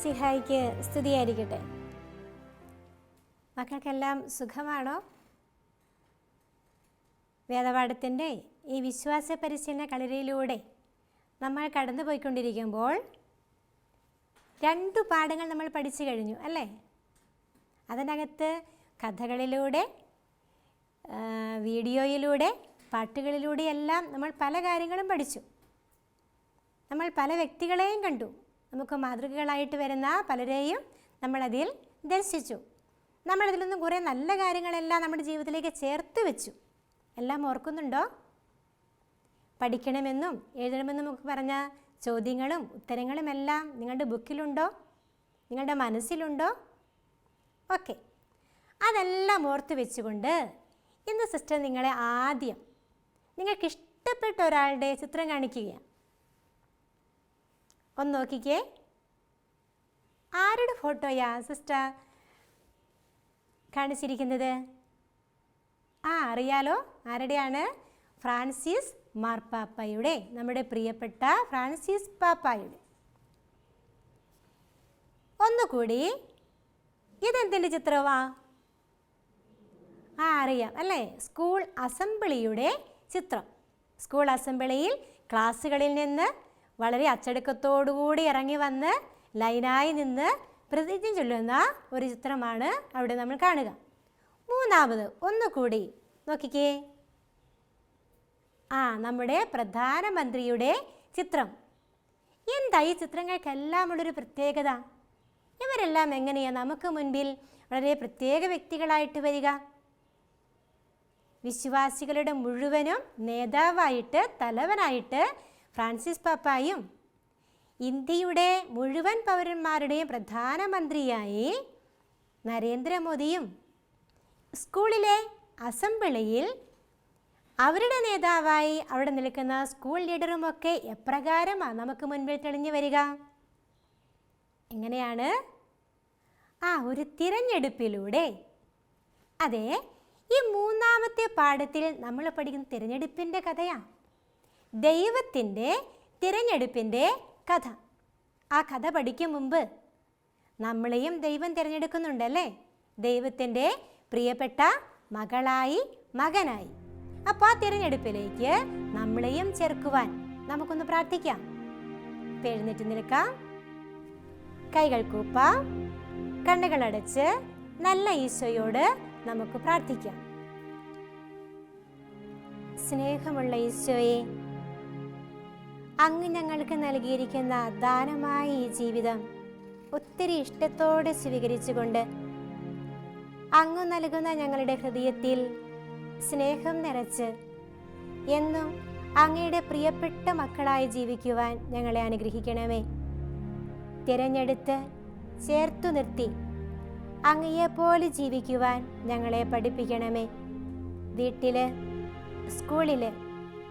ഈശോ മിസിഹായിക്ക് സ്തുതിയായിരിക്കട്ടെ. മക്കൾക്കെല്ലാം സുഖമാണോ? വേദപാഠത്തിന്റെ ഈ വിശ്വാസ പരിശീലന കളരിയിലൂടെ നമ്മൾ കടന്നു പോയിക്കൊണ്ടിരിക്കുമ്പോൾ രണ്ടു പാഠങ്ങൾ നമ്മൾ പഠിച്ചു കഴിഞ്ഞു അല്ലേ? അതിനകത്ത് കഥകളിലൂടെ വീഡിയോയിലൂടെ പാട്ടുകളിലൂടെയെല്ലാം നമ്മൾ പല കാര്യങ്ങളും പഠിച്ചു. നമ്മൾ പല വ്യക്തികളെയും കണ്ടു. നമുക്ക് മാതൃകകളായിട്ട് വരുന്ന പലരെയും നമ്മളതിൽ ദർശിച്ചു. നമ്മളതിൽ നിന്നും കുറേ നല്ല കാര്യങ്ങളെല്ലാം നമ്മുടെ ജീവിതത്തിലേക്ക് ചേർത്ത് വെച്ചു. എല്ലാം ഓർക്കുന്നുണ്ടോ? പഠിക്കണമെന്നും എഴുതണമെന്നും നമുക്ക് പറഞ്ഞ ചോദ്യങ്ങളും ഉത്തരങ്ങളും എല്ലാം നിങ്ങളുടെ ബുക്കിലുണ്ടോ? നിങ്ങളുടെ മനസ്സിലുണ്ടോ? ഓക്കെ. അതെല്ലാം ഓർത്ത് വെച്ചുകൊണ്ട് ഇന്ന് സിസ്റ്റർ നിങ്ങളെ ആദ്യം നിങ്ങൾക്ക് ഇഷ്ടപ്പെട്ട ഒരാളുടെ ചിത്രം കാണിക്കുകയാണ്. ഒന്ന് നോക്കിക്കേ. ആരുടെ ഫോട്ടോയാ സിസ്റ്റർ? കാണിച്ചിരിക്കുന്നത്? ആ അറിയാലോ ആരുടെയാണ്? ഫ്രാൻസിസ് മാർപ്പാപ്പയുടെ നമ്മുടെ പ്രിയപ്പെട്ട ഫ്രാൻസിസ് പാപ്പായുടെ. ഒന്നുകൂടി ഇതെന്തിന്റെ ചിത്രമാ ആ അറിയാം അല്ലേ? സ്കൂൾ അസംബ്ലിയുടെ ചിത്രം. സ്കൂൾ അസംബ്ലിയിൽ ക്ലാസ്സുകളിൽ നിന്ന് വളരെ അച്ചടക്കത്തോടുകൂടി ഇറങ്ങി വന്ന് ലൈനായി നിന്ന് പ്രതിജ്ഞ ചൊല്ലുന്ന ഒരു ചിത്രമാണ് അവിടെ നമ്മൾ കാണുക. മൂന്നാമത് ഒന്നുകൂടി നോക്കിക്കേ. ആ നമ്മുടെ പ്രധാനമന്ത്രിയുടെ ചിത്രം. എന്താ ഈ ചിത്രങ്ങൾക്കെല്ലാം ഉള്ളൊരു പ്രത്യേകത? ഇവരെല്ലാം എങ്ങനെയാണ് നമുക്ക് മുൻപിൽ വളരെ പ്രത്യേക വ്യക്തികളായിട്ട് വരിക? വിശ്വാസികളുടെ മുഴുവനും നേതാവായിട്ട് തലവനായിട്ട് ഫ്രാൻസിസ് പാപ്പായും ഇന്ത്യയുടെ മുഴുവൻ പൗരന്മാരുടെയും പ്രധാനമന്ത്രിയായി നരേന്ദ്രമോദിയും സ്കൂളിലെ അസംബ്ലിയിൽ അവരുടെ നേതാവായി അവിടെ നിൽക്കുന്ന സ്കൂൾ ലീഡറുമൊക്കെ എപ്രകാരമാണ്? നമുക്ക് മുൻപിൽ തെളിഞ്ഞു വരിക. എങ്ങനെയാണ്? ആ ഒരു തിരഞ്ഞെടുപ്പിലൂടെ. അതെ ഈ മൂന്നാമത്തെ പാഠത്തിൽ നമ്മൾ പഠിക്കുന്ന തിരഞ്ഞെടുപ്പിന്റെ കഥയാണ് ദൈവത്തിന്റെ തിരഞ്ഞെടുപ്പിന്റെ കഥ. ആ കഥ പഠിക്കും മുമ്പ് നമ്മളെയും ദൈവം തിരഞ്ഞെടുക്കുന്നുണ്ടല്ലേ? ദൈവത്തിന്റെ പ്രിയപ്പെട്ട മകളായി മകനായി. അപ്പോൾ ആ തിരഞ്ഞെടുപ്പിലേക്ക് നമ്മളെയും ചേർക്കുവാൻ നമുക്കൊന്ന് പ്രാർത്ഥിക്കാം. എഴുന്നേറ്റ് നിൽക്കാം. കൈകൾ കൂപ്പാം കണ്ണുകളടച്ച് നല്ല ഈശോയോട് നമുക്ക് പ്രാർത്ഥിക്കാം. സ്നേഹമുള്ള ഈശോയെ അങ്ങ് ഞങ്ങൾക്ക് നൽകിയിരിക്കുന്ന ദാനമായ ഈ ജീവിതം ഒത്തിരി ഇഷ്ടത്തോടെ സ്വീകരിച്ചുകൊണ്ട് അങ്ങ് നൽകുന്ന ഞങ്ങളുടെ ഹൃദയത്തിൽ സ്നേഹം നിറച്ച് എന്നും അങ്ങയുടെ പ്രിയപ്പെട്ട മക്കളായി ജീവിക്കുവാൻ ഞങ്ങളെ അനുഗ്രഹിക്കണമേ. തിരഞ്ഞെടുത്ത് ചേർത്തു നിർത്തി അങ്ങയെപ്പോലെ ജീവിക്കുവാൻ ഞങ്ങളെ പഠിപ്പിക്കണമേ. വീട്ടിൽ സ്കൂളിൽ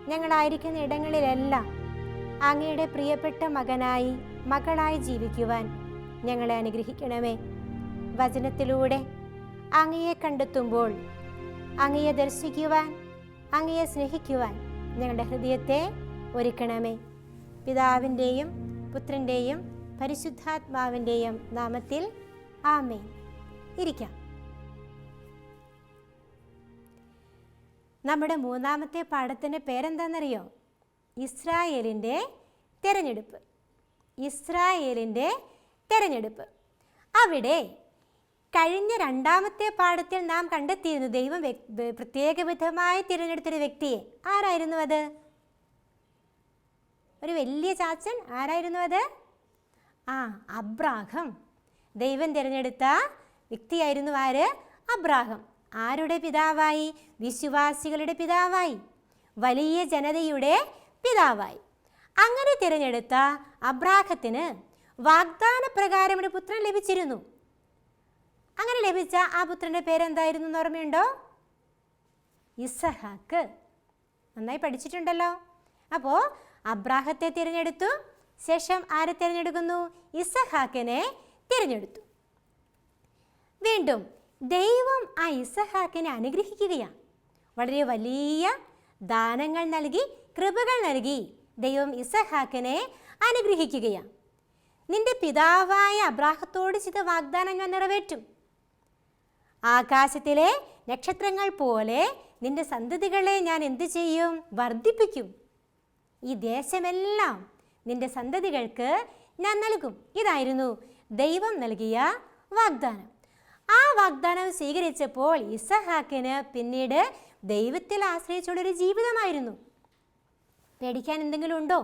ഞങ്ങളായിരിക്കുന്ന ഇടങ്ങളിലെല്ലാം അങ്ങയുടെ പ്രിയപ്പെട്ട മകനായി മകളായി ജീവിക്കുവാൻ ഞങ്ങളെ അനുഗ്രഹിക്കണമേ. വചനത്തിലൂടെ അങ്ങയെ കണ്ടെത്തുമ്പോൾ അങ്ങയെ ദർശിക്കുവാൻ അങ്ങയെ സ്നേഹിക്കുവാൻ ഞങ്ങളുടെ ഹൃദയത്തെ ഒരുക്കണമേ. പിതാവിന്റെയും പുത്രന്റെയും പരിശുദ്ധാത്മാവിന്റെയും നാമത്തിൽ ആമേൻ. ഇരിക്കാം. നമ്മുടെ മൂന്നാമത്തെ പാഠത്തിന്റെ പേരെന്താണെന്നറിയോ? ഇസ്രായേലിന്റെ തെരഞ്ഞെടുപ്പ്. ഇസ്രായേലിന്റെ തെരഞ്ഞെടുപ്പ്. അവിടെ കഴിഞ്ഞ രണ്ടാമത്തെ പാഠത്തിൽ നാം കണ്ടെത്തിയിരുന്നു ദൈവം പ്രത്യേകവിധമായി തിരഞ്ഞെടുത്തൊരു വ്യക്തിയെ. ആരായിരുന്നു അത്? ഒരു വലിയ ചാച്ചൻ. ആരായിരുന്നു അത്? ആ അബ്രാഹം. ദൈവം തിരഞ്ഞെടുത്ത വ്യക്തിയായിരുന്നു ആര്? അബ്രാഹം. ആരുടെ പിതാവായി? വിശ്വാസികളുടെ പിതാവായി. വലിയ ജനതയുടെ പിതാവായി. അങ്ങനെ തിരഞ്ഞെടുത്ത അബ്രാഹത്തിന് വാഗ്ദാന പ്രകാരം ഒരു പുത്രൻ ലഭിച്ചിരുന്നു. അങ്ങനെ ലഭിച്ച ആ പുത്രന്റെ പേരെന്തായിരുന്നു ഓർമ്മയുണ്ടോ? ഇസഹാക്ക്. നന്നായി പഠിച്ചിട്ടുണ്ടല്ലോ. അപ്പോൾ അബ്രാഹത്തെ തിരഞ്ഞെടുത്തു ശേഷം ആരെ തിരഞ്ഞെടുക്കുന്നു? ഇസഹാക്കിനെ തിരഞ്ഞെടുത്തു. വീണ്ടും ദൈവം ആ ഇസഹാക്കിനെ അനുഗ്രഹിക്കുകയാണ്. വളരെ വലിയ ദാനങ്ങൾ നൽകി കൃപകൾ നൽകി ദൈവം ഇസഹാക്കിനെ അനുഗ്രഹിക്കുകയാണ് നിന്റെ പിതാവായ അബ്രാഹത്തോട് ചെയ്ത വാഗ്ദാനം ഞാൻ നിറവേറ്റും. ആകാശത്തിലെ നക്ഷത്രങ്ങൾ പോലെ നിന്റെ സന്തതികളെ ഞാൻ എന്തു ചെയ്യും? വർദ്ധിപ്പിക്കും. ഈ ദേശമെല്ലാം നിന്റെ സന്തതികൾക്ക് ഞാൻ നൽകും. ഇതായിരുന്നു ദൈവം നൽകിയ വാഗ്ദാനം. ആ വാഗ്ദാനം സ്വീകരിച്ചപ്പോൾ ഇസഹാക്കിന് പിന്നീട് ദൈവത്തിൽ ആശ്രയിച്ചുള്ളൊരു ജീവിതമായിരുന്നു. പേടിക്കാൻ എന്തെങ്കിലും ഉണ്ടോ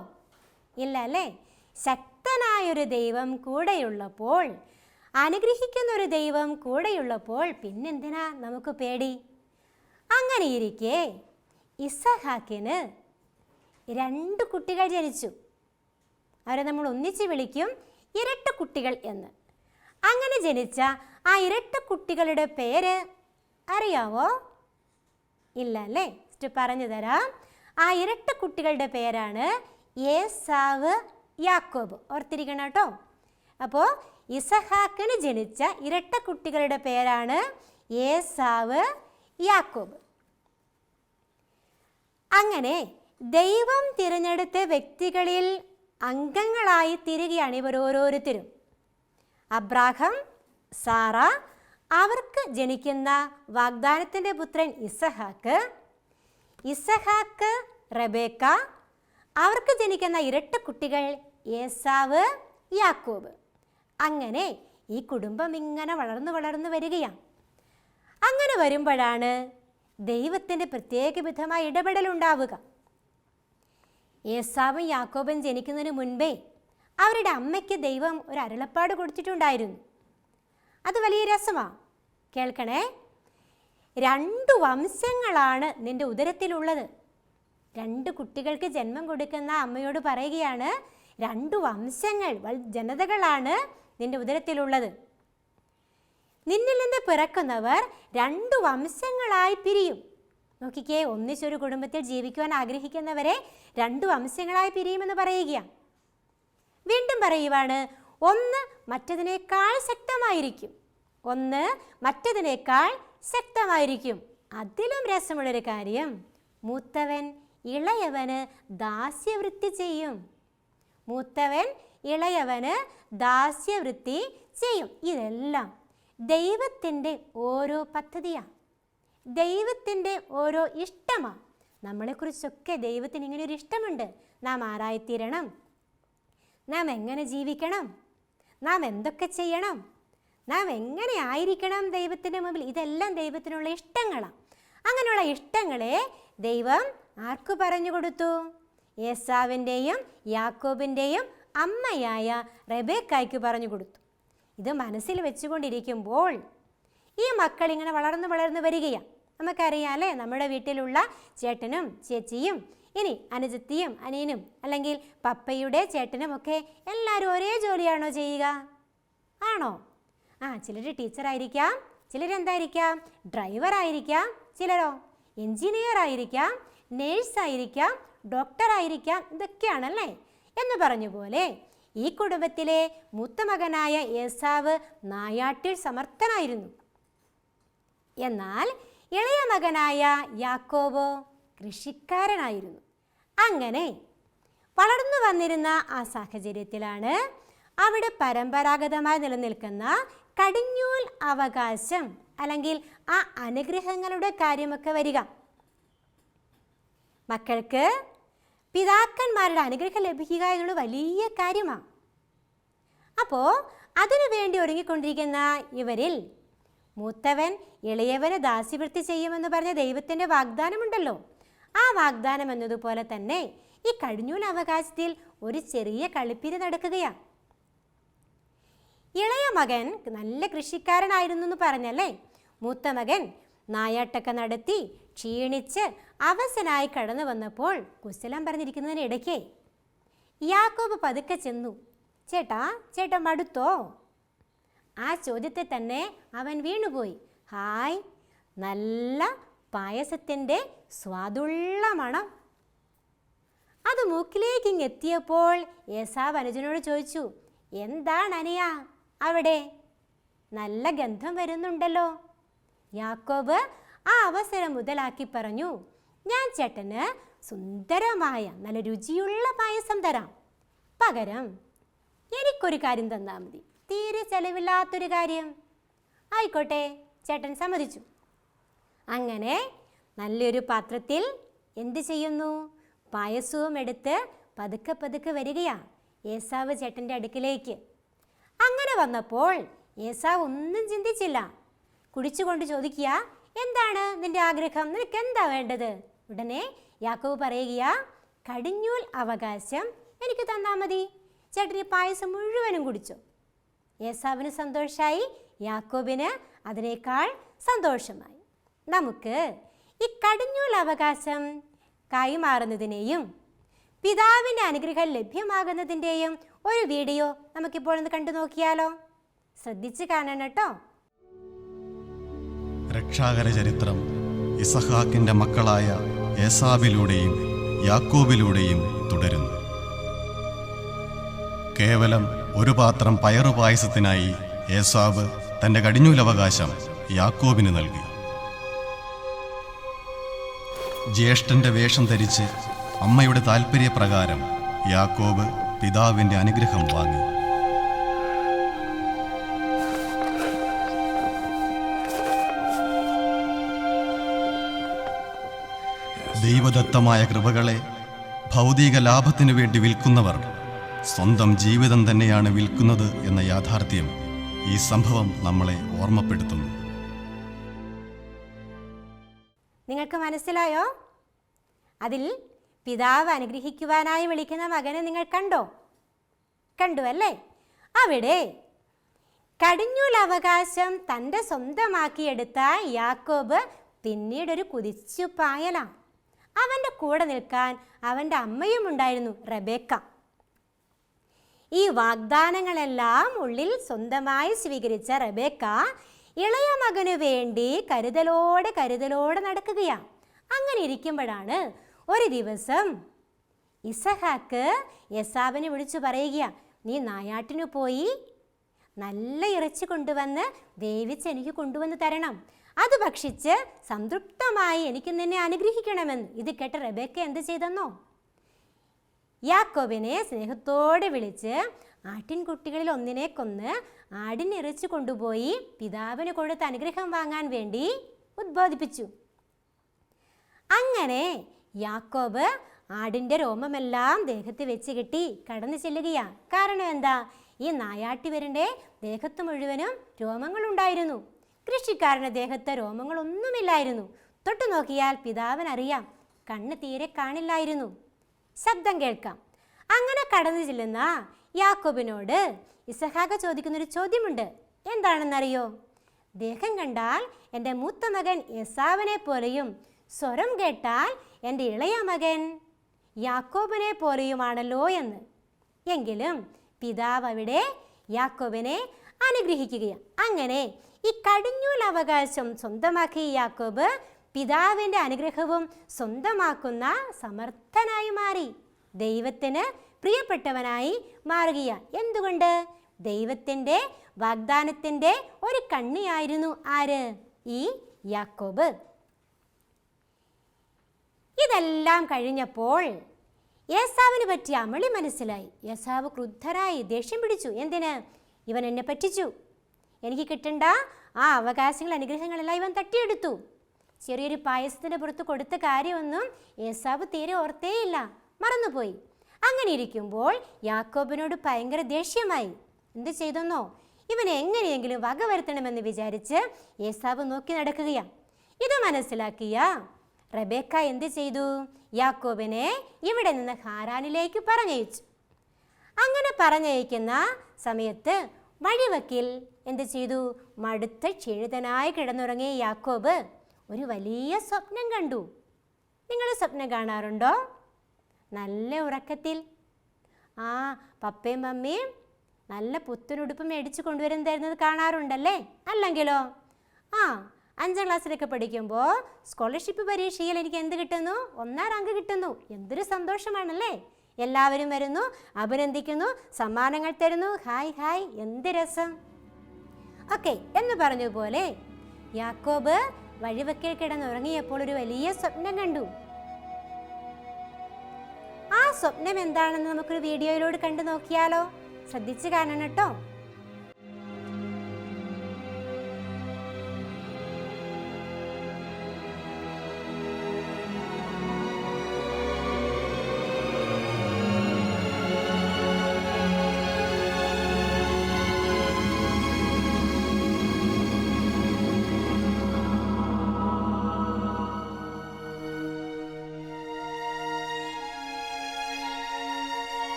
ഇല്ല അല്ലേ ശക്തനായൊരു ദൈവം കൂടെയുള്ളപ്പോൾ അനുഗ്രഹിക്കുന്ന ഒരു ദൈവം കൂടെയുള്ളപ്പോൾ പിന്നെന്തിനാ നമുക്ക് പേടി? അങ്ങനെ ഇരിക്കെ ഇസഹാക്കിന് രണ്ട് കുട്ടികൾ ജനിച്ചു. അവരെ നമ്മൾ ഒന്നിച്ച് വിളിക്കും ഇരട്ട കുട്ടികൾ എന്ന്. അങ്ങനെ ജനിച്ച ആ ഇരട്ട കുട്ടികളുടെ പേര് അറിയാവോ? ഇല്ല അല്ലേ പറഞ്ഞു തരാം ആ ഇരട്ട കുട്ടികളുടെ പേരാണ് ഏസാവ് യാക്കോബ്. ഓർത്തിരിക്കണം കേട്ടോ. അപ്പോൾ ഇസഹാക്കിന് ജനിച്ച ഇരട്ട കുട്ടികളുടെ പേരാണ് ഏസാവ് യാക്കോബ്. അങ്ങനെ ദൈവം തിരഞ്ഞെടുത്ത വ്യക്തികളിൽ അംഗങ്ങളായി തിരികെയാണ് ഇവർ ഓരോരുത്തരും. അബ്രാഹം സാറ അവർക്ക് ജനിക്കുന്ന വാഗ്ദാനത്തിന്റെ പുത്രൻ ഇസഹാക്ക് ഇസഹാക്ക് റബേക്ക അവർക്ക് ജനിക്കുന്ന ഇരട്ട കുട്ടികൾ ഏസാവ് യാക്കോബ്. അങ്ങനെ ഈ കുടുംബം ഇങ്ങനെ വളർന്നു വളർന്നു വരികയാണ്. അങ്ങനെ വരുമ്പോഴാണ് ദൈവത്തിന്റെ പ്രത്യേക വിധമായ ഇടപെടലുണ്ടാവുക ഏസാവും യാക്കോബും ജനിക്കുന്നതിന് മുൻപേ അവരുടെ അമ്മയ്ക്ക് ദൈവം ഒരു അരുളപ്പാട് കൊടുത്തിട്ടുണ്ടായിരുന്നു. അത് വലിയ രസമാണ് കേൾക്കണേ? രണ്ട് വംശങ്ങളാണ് നിന്റെ ഉദരത്തിലുള്ളത്. രണ്ട് കുട്ടികൾക്ക് ജന്മം കൊടുക്കുന്ന അമ്മയോട് പറയുകയാണ് രണ്ട് വംശങ്ങൾ ജനതകളാണ് നിന്റെ ഉദരത്തിലുള്ളത്. നിന്നിൽ നിന്ന് പിറക്കുന്നവർ രണ്ട് വംശങ്ങളായി പിരിയും. നോക്കിക്കേ ഒന്നിച്ചൊരു കുടുംബത്തിൽ ജീവിക്കുവാൻ ആഗ്രഹിക്കുന്നവരെ രണ്ട് വംശങ്ങളായി പിരിയുമെന്ന് പറയുകയാണ്. വീണ്ടും പറയുവാണ് ഒന്ന് മറ്റതിനേക്കാൾ ശക്തമായിരിക്കും. ഒന്ന് മറ്റതിനേക്കാൾ ശക്തമായിരിക്കും. അതിലും രസമുള്ളൊരു കാര്യം മൂത്തവൻ ഇളയവന് ദാസ്യവൃത്തി ചെയ്യും. മൂത്തവൻ ഇളയവന് ദാസ്യവൃത്തി ചെയ്യും. ഇതെല്ലാം ദൈവത്തിന്റെ ഓരോ പദ്ധതിയാണ്. ദൈവത്തിന്റെ ഓരോ ഇഷ്ടമാണ്. നമ്മളെക്കുറിച്ചൊക്കെ ദൈവത്തിന് ഇങ്ങനെ ഒരു ഇഷ്ടമുണ്ട്. നാം ആരായിത്തീരണം? നാം എങ്ങനെ ജീവിക്കണം? നാം എന്തൊക്കെ ചെയ്യണം? നാം എങ്ങനെ ആയിരിക്കണം ദൈവത്തിന്റെ മുമ്പിൽ? ഇതെല്ലാം ദൈവത്തിനുള്ള ഇഷ്ടങ്ങളാണ് അങ്ങനെയുള്ള ഇഷ്ടങ്ങളെ ദൈവം ആർക്ക് പറഞ്ഞു കൊടുത്തു? യേസാവിന്റെയും യാക്കോബിന്റെയും അമ്മയായ റബേക്കായ്ക്ക് പറഞ്ഞു കൊടുത്തു. ഇത് മനസ്സിൽ വെച്ചുകൊണ്ടിരിക്കുമ്പോൾ ഈ മക്കൾ ഇങ്ങനെ വളർന്നു വളർന്നു വരികയാണ് നമുക്കറിയാം അല്ലേ? നമ്മുടെ വീട്ടിലുള്ള ചേട്ടനും ചേച്ചിയും ഇനി അനുജത്തിയും അനിയനും അല്ലെങ്കിൽ പപ്പയുടെ ചേട്ടനും ഒക്കെ എല്ലാവരും ഒരേ ജോലിയാണോ ചെയ്യുക? ആണോ? ആ ചിലർ ടീച്ചറായിരിക്കാം ചിലരെന്തായിരിക്കാം ഡ്രൈവറായിരിക്കാം ചിലരോ എൻജിനീയർ ആയിരിക്കാം നേഴ്സായിരിക്കാം ഡോക്ടറായിരിക്കാം ഇതൊക്കെയാണല്ലേ? എന്ന് പറഞ്ഞ പോലെ ഈ കുടുംബത്തിലെ മൂത്ത മകനായ ഏസാവ് നായാട്ടിൽ സമർത്ഥനായിരുന്നു. എന്നാൽ ഇളയ മകനായ യാക്കോബോ കൃഷിക്കാരനായിരുന്നു. അങ്ങനെ വളർന്നു വന്നിരുന്ന ആ സാഹചര്യത്തിലാണ് അവിടെ പരമ്പരാഗതമായി നിലനിൽക്കുന്ന കടിഞ്ഞൂൽ അവകാശം അല്ലെങ്കിൽ ആ അനുഗ്രഹങ്ങളുടെ കാര്യമൊക്കെ വരിക. മക്കൾക്ക് പിതാക്കന്മാരുടെ അനുഗ്രഹം ലഭിക്കുക എന്നുള്ളത് വലിയ കാര്യമാണ് അപ്പോൾ അതിനു വേണ്ടി ഒരുങ്ങിക്കൊണ്ടിരിക്കുന്ന ഇവരിൽ മൂത്തവൻ ഇളയവന് ദാസ്യവൃത്തി ചെയ്യുമെന്ന് പറഞ്ഞ ദൈവത്തിന്റെ വാഗ്ദാനമുണ്ടല്ലോ. ആ വാഗ്ദാനം എന്നതുപോലെ തന്നെ ഈ കഴിഞ്ഞൂൽ അവകാശത്തിൽ ഒരു ചെറിയ കളിപ്പിരി നടക്കുകയാണ് ഇളയ മകൻ നല്ല കൃഷിക്കാരനായിരുന്നു എന്ന് പറഞ്ഞല്ലേ? മൂത്ത മകൻ നായാട്ടൊക്കെ നടത്തി ക്ഷീണിച്ച് അവസനായി കടന്നു വന്നപ്പോൾ കുസലം കുശലം പറഞ്ഞിരിക്കുന്നതിനിടയ്ക്ക് യാക്കോബ് പതുക്കെ ചെന്നു. ചേട്ടാ ചേട്ടൻ മടുത്തോ? ആ ചോദ്യത്തെ തന്നെ അവൻ വീണുപോയി. ഹായ് നല്ല പായസത്തിന്റെ സ്വാദുള്ള മണം. അത് മൂക്കിലേക്ക് ഇങ്ങ് എത്തിയപ്പോൾ യേസാവ് അനുജനോട് ചോദിച്ചു എന്താണ് അനിയ? അവിടെ നല്ല ഗന്ധം വരുന്നുണ്ടല്ലോ. യാക്കോബ് ആ അവസരം മുതലാക്കി പറഞ്ഞു ഞാൻ ചേട്ടന് സുന്ദരമായ നല്ല രുചിയുള്ള പായസം തരാം. പകരം എനിക്കൊരു കാര്യം തന്നാൽ മതി. തീരെ ചെലവില്ലാത്തൊരു കാര്യം. ആയിക്കോട്ടെ ചേട്ടൻ സമ്മതിച്ചു. അങ്ങനെ നല്ലൊരു പാത്രത്തിൽ എന്ത് ചെയ്യുന്നു? പായസവും എടുത്ത് പതുക്കെ പതുക്കെ വരികയാ. ഏസാവ് ചേട്ടന്റെ അടുക്കിലേക്ക്. അങ്ങനെ വന്നപ്പോൾ ഏസാവ് ഒന്നും ചിന്തിച്ചില്ല. കുടിച്ചുകൊണ്ട് ചോദിക്കുക എന്താണ് നിന്റെ ആഗ്രഹം? നിനക്ക് എന്താ വേണ്ടത്? ഉടനെ യാക്കോവ് പറയുകയാ കടിഞ്ഞൂൽ അവകാശം എനിക്ക് തന്നാൽ മതി. ചേട്ടൻ ഈ പായസം മുഴുവനും കുടിച്ചു. ഏസാവിന് സന്തോഷമായി യാക്കോബിന് അതിനേക്കാൾ സന്തോഷമായി. നമുക്ക് ഈ കടിഞ്ഞൂൽ അവകാശം കൈമാറുന്നതിനെയും പിതാവിന്റെ അനുഗ്രഹം ലഭ്യമാകുന്നതിന്റെയും ഒരു വീഡിയോ നമുക്കിപ്പോൾ ഒന്ന് കണ്ടു നോക്കിയാലോ? ശ്രദ്ധിച്ച് കാണണം കേട്ടോ. രക്ഷാകര ചരിത്രം ഇസഹാക്കിന്റെ മക്കളായ ഏസാബിലൂടെയും യാക്കോബിലൂടെയും തുടരുന്നു. കേവലം ഒരു പാത്രം പയറുപായസത്തിനായി ഏസാബ് തന്റെ കടിഞ്ഞൂലവകാശം യാക്കോബിന് നൽകി. ജ്യേഷ്ഠന്റെ വേഷം ധരിച്ച് അമ്മയുടെ താൽപ്പര്യപ്രകാരം യാക്കോബ് പിതാവിന്റെ അനുഗ്രഹം വാങ്ങി. ദൈവദത്തമായ കൃപകളെ ഭൗതിക ലാഭത്തിനു വേണ്ടി വിൽക്കുന്നവർ സ്വന്തം ജീവിതം തന്നെയാണ് വിൽക്കുന്നത് എന്ന യാഥാർത്ഥ്യം ഈ സംഭവം നമ്മളെ ഓർമ്മപ്പെടുത്തുന്നു. നിങ്ങൾക്ക് മനസ്സിലായോ? അതിൽ പിതാവ് അനുഗ്രഹിക്കുവാനായി വിളിക്കുന്ന മകനെ നിങ്ങൾ കണ്ടോ? കണ്ടു അല്ലേ? അവിടെ കടിഞ്ഞൂലവകാശം തന്റെ സ്വന്തമാക്കിയെടുത്ത യാക്കോബ് പിന്നീടൊരു കുതിച്ചു പായലാണ്. അവന്റെ കൂടെ നിൽക്കാൻ അവന്റെ അമ്മയും ഉണ്ടായിരുന്നു റബേക്ക. ഈ വാഗ്ദാനങ്ങളെല്ലാം ഉള്ളിൽ സ്വന്തമായി സ്വീകരിച്ച റബേക്ക ഇളയ മകനു വേണ്ടി കരുതലോടെ കരുതലോടെ നടക്കുകയാണ്. അങ്ങനെ ഇരിക്കുമ്പോഴാണ് ഒരു ദിവസം ഇസഹാക്ക് യസാവിനെ വിളിച്ചു പറയുക നീ നായാട്ടിനു പോയി നല്ല ഇറച്ചി കൊണ്ടുവന്ന് വേവിച്ച് എനിക്ക് കൊണ്ടുവന്ന് തരണം. അത് ഭക്ഷിച്ച് സംതൃപ്തമായി എനിക്ക് നിന്നെ അനുഗ്രഹിക്കണമെന്ന്. ഇത് കേട്ട റബേക്ക എന്ത് ചെയ്തെന്നോ? യാക്കോബിനെ സ്നേഹത്തോടെ വിളിച്ച് ആട്ടിൻകുട്ടികളിൽ ഒന്നിനെ കൊന്ന് ആടിനിറച്ചു കൊണ്ടുപോയി പിതാവിന് കൊടുത്ത അനുഗ്രഹം വാങ്ങാൻ വേണ്ടി ഉദ്ബോധിപ്പിച്ചു. അങ്ങനെ യാക്കോബ് ആടിന്റെ രോമമെല്ലാം ദേഹത്ത് വെച്ച് കെട്ടി കടന്നു ചെല്ലുകയാ. കാരണം എന്താ? ഈ നായാട്ടിവരന്റെ ദേഹത്ത് മുഴുവനും രോമങ്ങളുണ്ടായിരുന്നു. കൃഷിക്കാരന്റെ ദേഹത്ത് രോമങ്ങളൊന്നുമില്ലായിരുന്നു. തൊട്ടു നോക്കിയാൽ പിതാവിനറിയാം കണ്ണ് തീരെ കാണില്ലായിരുന്നു. ശബ്ദം കേൾക്കാം. അങ്ങനെ കടന്നു ചെല്ലുന്ന യാക്കോബിനോട് ഇസഹാക ചോദിക്കുന്നൊരു ചോദ്യമുണ്ട്. എന്താണെന്നറിയോ? ദേഹം കണ്ടാൽ എന്റെ മൂത്ത മകൻ യസാവിനെ പോലെയും സ്വരം കേട്ടാൽ എന്റെ ഇളയ മകൻ യാക്കോബിനെ പോലെയുമാണല്ലോ എന്ന്. എങ്കിലും പിതാവ് അവിടെ യാക്കോബിനെ അനുഗ്രഹിക്കുകയാണ്. അങ്ങനെ ഈ കടിഞ്ഞൂൽ അവകാശം സ്വന്തമാക്കി യാക്കോബ് പിതാവിന്റെ അനുഗ്രഹവും സ്വന്തമാക്കുന്ന സമർത്ഥനായി മാറി. ദൈവത്തിന് പ്രിയപ്പെട്ടവനായി മാറുകയാണ്. എന്തുകൊണ്ട്? ദൈവത്തിന്റെ വാഗ്ദാനത്തിന്റെ ഒരു കണ്ണിയായിരുന്നു ആര്? ഈ യാക്കോബ്. ഇതെല്ലാം കഴിഞ്ഞപ്പോൾ യേസാവിന് പറ്റിയ അമളി മനസ്സിലായി. യേസാവ് ക്രുദ്ധരായി ദേഷ്യം പിടിച്ചു. എന്തിന്? ഇവൻ എന്നെ പറ്റിച്ചു. എനിക്ക് കിട്ടേണ്ട ആ അവകാശങ്ങൾ അനുഗ്രഹങ്ങളെല്ലാം ഇവൻ തട്ടിയെടുത്തു. ചെറിയൊരു പായസത്തിന്റെ പുറത്ത് കൊടുത്ത കാര്യമൊന്നും യേസാവ് തീരെ ഓർത്തേയില്ല. മറന്നുപോയി. അങ്ങനെ ഇരിക്കുമ്പോൾ യാക്കോബിനോട് ഭയങ്കര ദേഷ്യമായി. എന്ത് ചെയ്തെന്നോ? ഇവനെ എങ്ങനെയെങ്കിലും വക വരുത്തണമെന്ന് വിചാരിച്ച് യേസാവ് നോക്കി നടക്കുകയാണ്. ഇത് മനസ്സിലാക്കിയ റബേക്ക എന്ത് ചെയ്തു? യാക്കോബിനെ ഇവിടെ നിന്ന് ഹാരാനിലേക്ക് പറഞ്ഞയച്ചു. അങ്ങനെ പറഞ്ഞയക്കുന്ന സമയത്ത് വഴിവക്കിൽ എന്ത് ചെയ്തു? മടുത്ത ക്ഷീണിതനായി കിടന്നുറങ്ങിയ യാക്കോബ് ഒരു വലിയ സ്വപ്നം കണ്ടു. നിങ്ങൾ സ്വപ്നം കാണാറുണ്ടോ? നല്ല ഉറക്കത്തിൽ. ആ പപ്പയും മമ്മിയും നല്ല പുത്തനുടുപ്പ് മേടിച്ച് കൊണ്ടുവരുന്നതായിരുന്നത് കാണാറുണ്ടല്ലേ? അല്ലെങ്കിലോ? ആ അഞ്ചാം ക്ലാസ്സിലൊക്കെ പഠിക്കുമ്പോൾ സ്കോളർഷിപ്പ് പരീക്ഷയിൽ എനിക്ക് എന്ത് കിട്ടുന്നു? ഒന്നാം റാങ്ക് കിട്ടുന്നു. എന്തൊരു സന്തോഷമാണല്ലേ? എല്ലാവരും വരുന്നു അഭിനന്ദിക്കുന്നു സമ്മാനങ്ങൾ തരുന്നു. Hi hi. എന്ത് രസം. ഓക്കെ എന്ന് പറഞ്ഞതുപോലെ പോലെ യാക്കോബ് വഴിവക്കിൽ കിടന്നുറങ്ങിയപ്പോൾ ഒരു വലിയ സ്വപ്നം കണ്ടു. ആ സ്വപ്നം എന്താണെന്ന് നമുക്കൊരു വീഡിയോയിലൂടെ കണ്ടു നോക്കിയാലോ? ശ്രദ്ധിച്ചു കാണണം കേട്ടോ.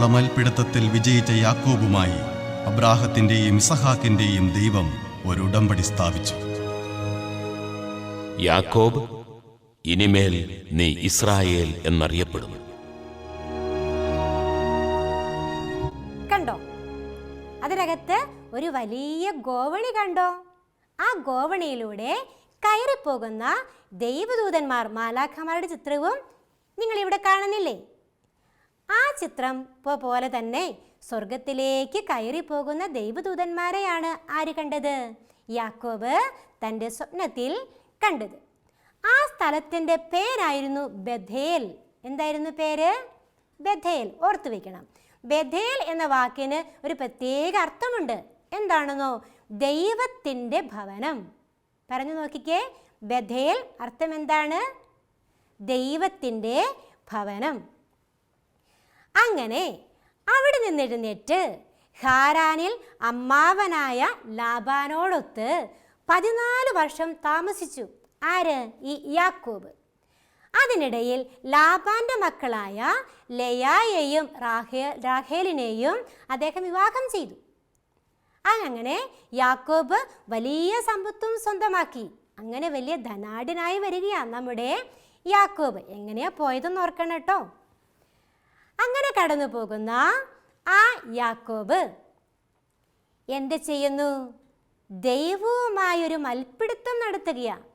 ദൈവത്തോടുള്ള മൽപിടുത്തത്തിൽ വിജയിച്ച യാക്കോബുമായി അബ്രാഹത്തിന്റെയും ഇസഹാക്കിന്റെയും ദൈവം ഒരു ഉടമ്പടി സ്ഥാപിച്ചു. യാക്കോബ് ഇനിമേൽ നീ ഇസ്രായേൽ എന്നറിയപ്പെടും കണ്ടോ? അതിനകത്ത് ഒരു വലിയ ഗോവണി കണ്ടോ? ആ ഗോവണിയിലൂടെ കയറിപ്പോകുന്ന ദൈവദൂതന്മാർ മാലാഖമാരുടെ ചിത്രവും നിങ്ങൾ ഇവിടെ കാണുന്നില്ലേ? ആ ചിത്രം പോലെ തന്നെ സ്വർഗത്തിലേക്ക് കയറിപ്പോകുന്ന ദൈവദൂതന്മാരെയാണ് ആര് കണ്ടത്? യാക്കോബ് തന്റെ സ്വപ്നത്തിൽ കണ്ടത്. ആ സ്ഥലത്തിന്റെ പേരായിരുന്നു ബഥേൽ. എന്തായിരുന്നു പേര്? ബഥേൽ. ഓർത്തു വെക്കണം. ബഥേൽ എന്ന വാക്കിന് ഒരു പ്രത്യേക അർത്ഥമുണ്ട്. എന്താണെന്നോ? ദൈവത്തിന്റെ ഭവനം. പറഞ്ഞു നോക്കിക്കേ. ബഥേൽ അർത്ഥം എന്താണ് ദൈവത്തിന്റെ ഭവനം. അങ്ങനെ അവിടെ നിന്നെഴുന്നേറ്റ് ഹാരാനിൽ അമ്മാവനായ ലാബാനോടൊത്ത് പതിനാല് വർഷം താമസിച്ചു. ആര്? ഈ യാക്കോബ്. അതിനിടയിൽ ലാബാന്റെ മക്കളായ ലയായെയും റാഹേ റാഹേലിനെയും അദ്ദേഹം വിവാഹം ചെയ്തു. അങ്ങനെ യാക്കോബ് വലിയ സമ്പത്തും സ്വന്തമാക്കി. അങ്ങനെ വലിയ ധനാഢ്യനായി വരികയാണ് നമ്മുടെ യാക്കോബ്. എങ്ങനെയാ പോയതെന്ന് ഓർക്കണം കേട്ടോ. അങ്ങനെ കടന്നു പോകുന്ന ആ യാക്കോബ് എന്ത് ചെയ്യുന്നു? ദൈവവുമായൊരു മൽപ്പിടുത്തം നടത്തുകയാണ്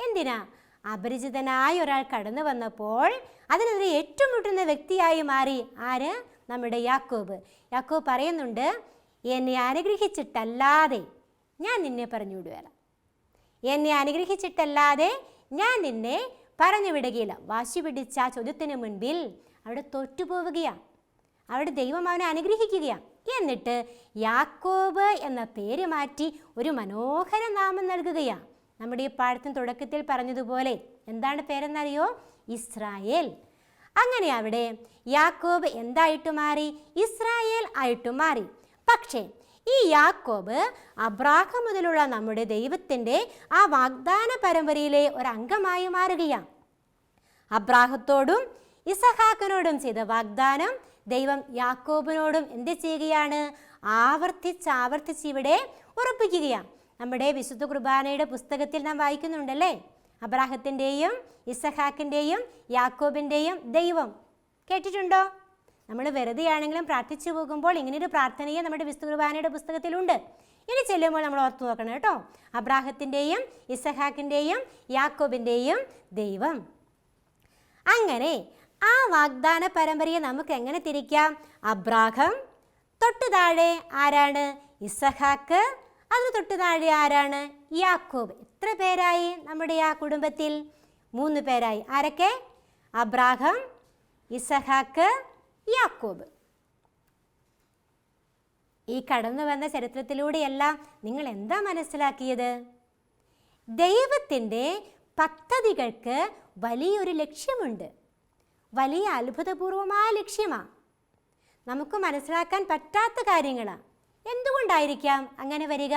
എന്തിനാ? അപരിചിതനായ ഒരാൾ കടന്നു വന്നപ്പോൾ അതിനെതിരെ ഏറ്റുമുട്ടുന്ന വ്യക്തിയായി മാറി ആര്? നമ്മുടെ യാക്കോബ്. യാക്കോബ് പറയുന്നുണ്ട് എന്നെ അനുഗ്രഹിച്ചിട്ടല്ലാതെ ഞാൻ നിന്നെ പറഞ്ഞു വിടുകയില്ല എന്നെ അനുഗ്രഹിച്ചിട്ടല്ലാതെ ഞാൻ നിന്നെ പറഞ്ഞു വിടുകയില്ല വാശി പിടിച്ച ചോദ്യത്തിന് മുൻപിൽ അവിടെ തോറ്റുപോവുകയാണ് അവിടെ ദൈവം അവനെ അനുഗ്രഹിക്കുകയാണ് എന്നിട്ട് യാക്കോബ് എന്ന പേര് മാറ്റി ഒരു മനോഹര നാമം നൽകുകയാണ് നമ്മുടെ ഈ പാഠത്തിന് തുടക്കത്തിൽ പറഞ്ഞതുപോലെ എന്താണ് പേരെന്നറിയോ? ഇസ്രായേൽ. അങ്ങനെ അവിടെ യാക്കോബ് എന്തായിട്ട് മാറി? ഇസ്രായേൽ ആയിട്ട് മാറി. പക്ഷേ ഈ യാക്കോബ് അബ്രാഹം മുതലുള്ള നമ്മുടെ ദൈവത്തിന്റെ ആ വാഗ്ദാന പരമ്പരയിലെ ഒരംഗമായി മാറുകയാണ് അബ്രാഹത്തോടും ഇസഹാക്കിനോടും ചെയ്ത വാഗ്ദാനം ദൈവം യാക്കോബിനോടും എന്ത് ചെയ്യുകയാണ്? ആവർത്തിച്ച് ആവർത്തിച്ച് ഇവിടെ ഉറപ്പിക്കുകയാണ്. നമ്മുടെ വിശുദ്ധ കുർബാനയുടെ പുസ്തകത്തിൽ നാം വായിക്കുന്നുണ്ടല്ലേ? അബ്രാഹത്തിന്റെയും ഇസഹാക്കിന്റെയും യാക്കോബിന്റെയും ദൈവം കേട്ടിട്ടുണ്ടോ? നമ്മൾ വെറുതെ ആണെങ്കിലും പ്രാർത്ഥിച്ചു പോകുമ്പോൾ ഇങ്ങനൊരു പ്രാർത്ഥനയെ നമ്മുടെ വിശുദ്ധ കുർബാനയുടെ പുസ്തകത്തിലുണ്ട്. ഇനി ചെല്ലുമ്പോൾ നമ്മൾ ഓർത്തു നോക്കണം കേട്ടോ. അബ്രാഹത്തിന്റെയും ഇസഹാക്കിന്റെയും യാക്കോബിന്റെയും ദൈവം. അങ്ങനെ ആ വാഗ്ദാന പരമ്പരയെ നമുക്ക് എങ്ങനെ തിരിക്കാം? അബ്രാഹം തൊട്ടു താഴെ ആരാണ്? ഇസഹാക്ക് അതിന് തൊട്ടു താഴെ ആരാണ്? യാക്കോബ്. എത്ര പേരായി നമ്മുടെ ആ കുടുംബത്തിൽ? മൂന്ന് പേരായി. ആരൊക്കെ? അബ്രാഹം ഇസഹാക്ക് യാക്കോബ്. ഈ കടന്നു വന്ന ചരിത്രത്തിലൂടെയെല്ലാം നിങ്ങൾ എന്താ മനസ്സിലാക്കിയത്? ദൈവത്തിന്റെ പദ്ധതികൾക്ക് വലിയൊരു ലക്ഷ്യമുണ്ട്. വലിയ അത്ഭുതപൂർവമായ ലക്ഷ്യമാണ് നമുക്ക് മനസ്സിലാക്കാൻ പറ്റാത്ത കാര്യങ്ങളാണ് എന്തുകൊണ്ടായിരിക്കാം അങ്ങനെ വരിക?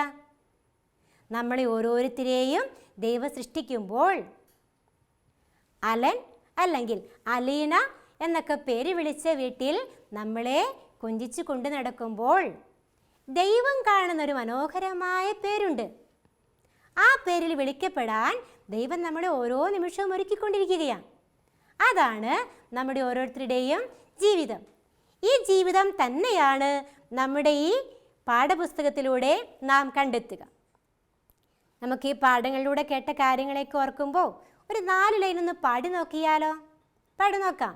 നമ്മളെ ഓരോരുത്തരെയും ദൈവ സൃഷ്ടിക്കുമ്പോൾ അലൻ അല്ലെങ്കിൽ അലീന എന്നൊക്കെ പേര് വിളിച്ച വീട്ടിൽ നമ്മളെ കൊഞ്ചിച്ചു കൊണ്ടു നടക്കുമ്പോൾ ദൈവം കാണുന്ന ഒരു മനോഹരമായ പേരുണ്ട്. ആ പേരിൽ വിളിക്കപ്പെടാൻ ദൈവം നമ്മളെ ഓരോ നിമിഷവും ഒരുക്കിക്കൊണ്ടിരിക്കുകയാണ് അതാണ് നമ്മുടെ ഓരോരുത്തരുടെയും ജീവിതം. ഈ ജീവിതം തന്നെയാണ് നമ്മുടെ ഈ പാഠപുസ്തകത്തിലൂടെ നാം കണ്ടെത്തുക. നമുക്ക് ഈ പാഠങ്ങളിലൂടെ കേട്ട കാര്യങ്ങളെയൊക്കെ ഓർക്കുമ്പോൾ ഒരു നാല് ലൈൻ ഒന്ന് പാടി നോക്കിയാലോ? പാടി നോക്കാം.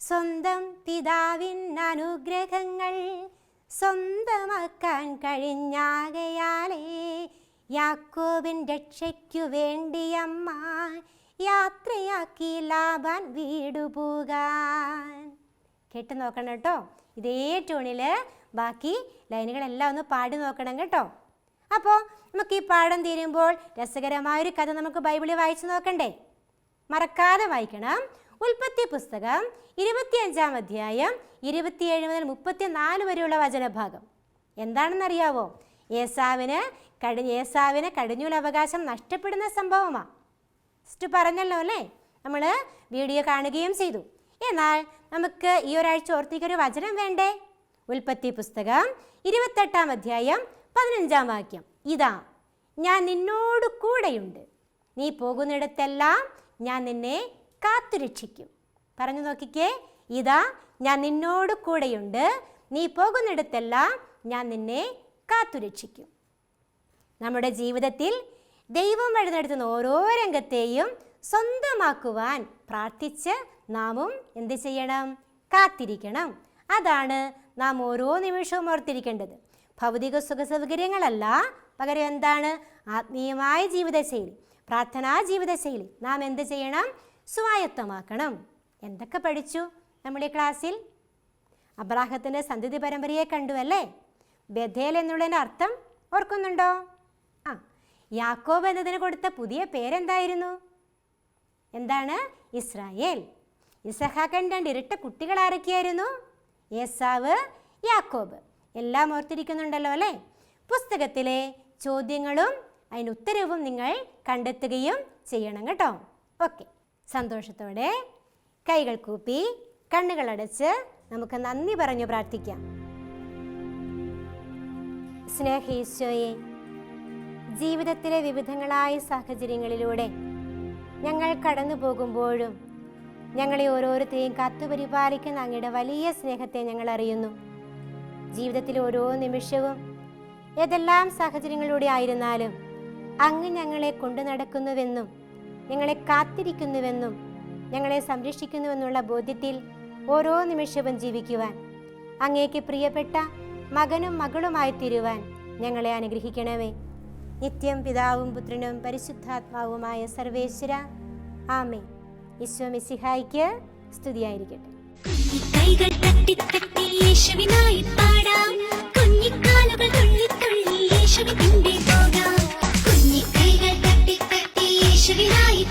സ്വന്തം പിതാവിൻ അനുഗ്രഹങ്ങൾ സ്വന്തമാക്കാൻ കഴിഞ്ഞാകയാലേ യാക്കോബിൻ രക്ഷയ്ക്കു വേണ്ടിയമ്മ യാത്രയാക്കി ലാഭാൻ വീടുപോകാൻ. കേട്ട് നോക്കണം കേട്ടോ. ഇതേ ട്യൂണിൽ ബാക്കി ലൈനുകളെല്ലാം ഒന്ന് പാടി നോക്കണം കേട്ടോ. അപ്പോൾ നമുക്ക് ഈ പാഠം തീരുമ്പോൾ രസകരമായൊരു കഥ നമുക്ക് ബൈബിളിൽ വായിച്ചു നോക്കണ്ടേ? മറക്കാതെ വായിക്കണം. ഉൽപ്പത്തി പുസ്തകം ഇരുപത്തിയഞ്ചാം അധ്യായം ഇരുപത്തിയേഴ് മുതൽ മുപ്പത്തിനാല് വരെയുള്ള വചനഭാഗം. എന്താണെന്നറിയാവോ? യേസാവിന് കടി യേസാവിന് കടിഞ്ഞൂൽ അവകാശം നഷ്ടപ്പെടുന്ന സംഭവമാണ് ഫസ്റ്റ് പറഞ്ഞല്ലോ അല്ലേ? നമ്മൾ വീഡിയോ കാണുകയും ചെയ്തു. എന്നാൽ നമുക്ക് ഈ ഒരാഴ്ച ഓർത്തിക്കൊരു വചനം വേണ്ടേ? ഉൽപ്പത്തി പുസ്തകം ഇരുപത്തെട്ടാം അധ്യായം പതിനഞ്ചാം വാക്യം. ഇതാ ഞാൻ നിന്നോട് കൂടെയുണ്ട്. നീ പോകുന്നിടത്തെല്ലാം ഞാൻ നിന്നെ കാത്തുരക്ഷിക്കും. പറഞ്ഞു നോക്കിക്കേ ഇതാ ഞാൻ നിന്നോട് കൂടെയുണ്ട്. നീ പോകുന്നിടത്തെല്ലാം ഞാൻ നിന്നെ കാത്തുരക്ഷിക്കും. നമ്മുടെ ജീവിതത്തിൽ ദൈവം വഴി നടത്തുന്ന ഓരോ രംഗത്തെയും സ്വന്തമാക്കുവാൻ പ്രാർത്ഥിച്ച് നാമും എന്ത് ചെയ്യണം? കാത്തിരിക്കണം. അതാണ് നാം ഓരോ നിമിഷവും ഓർത്തിരിക്കേണ്ടത്. ഭൗതിക സുഖ സൗകര്യങ്ങളല്ല പകരം എന്താണ്? ആത്മീയമായ ജീവിതശൈലി. പ്രാർത്ഥനാ ജീവിതശൈലി. നാം എന്ത് ചെയ്യണം? സ്വായത്തമാക്കണം. എന്തൊക്കെ പഠിച്ചു നമ്മുടെ ക്ലാസ്സിൽ? അബ്രാഹത്തിന്റെ സന്തതി പരമ്പരയെ കണ്ടു അല്ലേ? ബഥേൽ എന്നുള്ളതിന്റെ അർത്ഥം ഓർക്കുന്നുണ്ടോ? യാക്കോബ് എന്നതിന് കൊടുത്ത പുതിയ പേരെന്തായിരുന്നു? എന്താണ്? ഇസ്രായേൽ. ഇസഹാക്കൻ രണ്ട് ഇരട്ട കുട്ടികൾ ആരൊക്കെയായിരുന്നു? യേസാവ് യാക്കോബ്. എല്ലാം ഓർത്തിരിക്കുന്നുണ്ടല്ലോ അല്ലേ? പുസ്തകത്തിലെ ചോദ്യങ്ങളും അതിന് ഉത്തരവും നിങ്ങൾ കണ്ടെത്തുകയും ചെയ്യണം കേട്ടോ. ഓക്കെ. സന്തോഷത്തോടെ കൈകൾ കൂപ്പി കണ്ണുകളടച്ച് നമുക്ക് നന്ദി പറഞ്ഞു പ്രാർത്ഥിക്കാം. സ്നേഹീശോയെ ജീവിതത്തിലെ വിവിധങ്ങളായ സാഹചര്യങ്ങളിലൂടെ ഞങ്ങൾ കടന്നു പോകുമ്പോഴും ഞങ്ങളെ ഓരോരുത്തരെയും കത്തുപരിപാലിക്കുന്ന അങ്ങയുടെ വലിയ സ്നേഹത്തെ ഞങ്ങൾ അറിയുന്നു. ജീവിതത്തിലെ ഓരോ നിമിഷവും ഏതെല്ലാം സാഹചര്യങ്ങളിലൂടെ ആയിരുന്നാലും അങ്ങ് ഞങ്ങളെ കൊണ്ടു നടക്കുന്നുവെന്നും ഞങ്ങളെ കാത്തിരിക്കുന്നുവെന്നും ഞങ്ങളെ സംരക്ഷിക്കുന്നുവെന്നുള്ള ബോധ്യത്തിൽ ഓരോ നിമിഷവും ജീവിക്കുവാൻ അങ്ങേക്ക് പ്രിയപ്പെട്ട മകനും മകളുമായി തീരുവാൻ ഞങ്ങളെ അനുഗ്രഹിക്കണമേ. നിത്യം പിതാവും പുത്രനും പരിശുദ്ധാത്മാവുമായ സർവേശ്വര. ആമേ ഈശോ മിസിഹായിക്ക് സ്തുതിയായിരിക്കട്ടെ. കൈകൾ തട്ടി തട്ടി യേശുവിനായി പാടാം. കുഞ്ഞിക്കാലുകൾ തുള്ളി തുള്ളി യേശുവിന്റെ പോകാം കുഞ്ഞിക്കൈകൾ തട്ടി തട്ടി യേശുവിനായി